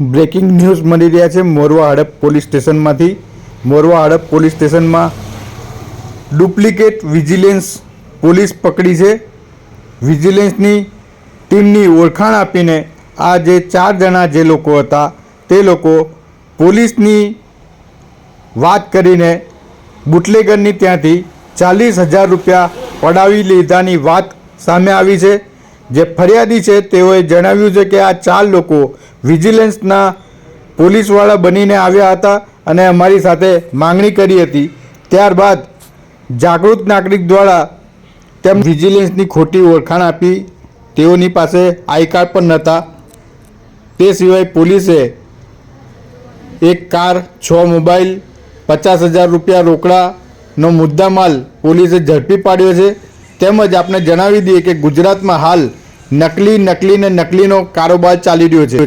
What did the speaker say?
Breaking news મળી રહ્યા છે. મોરવા હડપ પોલીસ સ્ટેશનમાંથી. મોરવા હડપ પોલીસ સ્ટેશનમાં ડુપ્લિકેટ વિજિલન્સ પોલીસ પકડી છે. વિજિલન્સની ટીમની ઓળખાણ આપીને આ જે ચાર જણા જે લોકો હતા, તે લોકો પોલીસની વાત કરીને બુટલેગરની ત્યાંથી ચાલીસ હજાર રૂપિયા પડાવી લીધાની વાત સામે આવી છે. જે ફરિયાદી છે, તેઓએ જણાવ્યું છે કે આ ચાર લોકો વિજિલન્સના પોલીસવાળા બનીને આવ્યા હતા અને અમારી સાથે માંગણી કરી હતી. ત્યારબાદ જાગૃત નાગરિક દ્વારા તેમ વિજિલન્સની ખોટી ઓળખાણ આપી તેઓની પાસે આઈ કાર્ડ પણ નહોતા. તે સિવાય પોલીસે એક કાર, છ મોબાઈલ, પચાસ હજાર રૂપિયા રોકડાનો મુદ્દામાલ પોલીસે ઝડપી પાડ્યો છે. તેમજ આપણે જણાવી દઈએ કે ગુજરાતમાં હાલ નકલી નકલી ને નકલીનો કારોબાર ચાલી રહ્યો છે.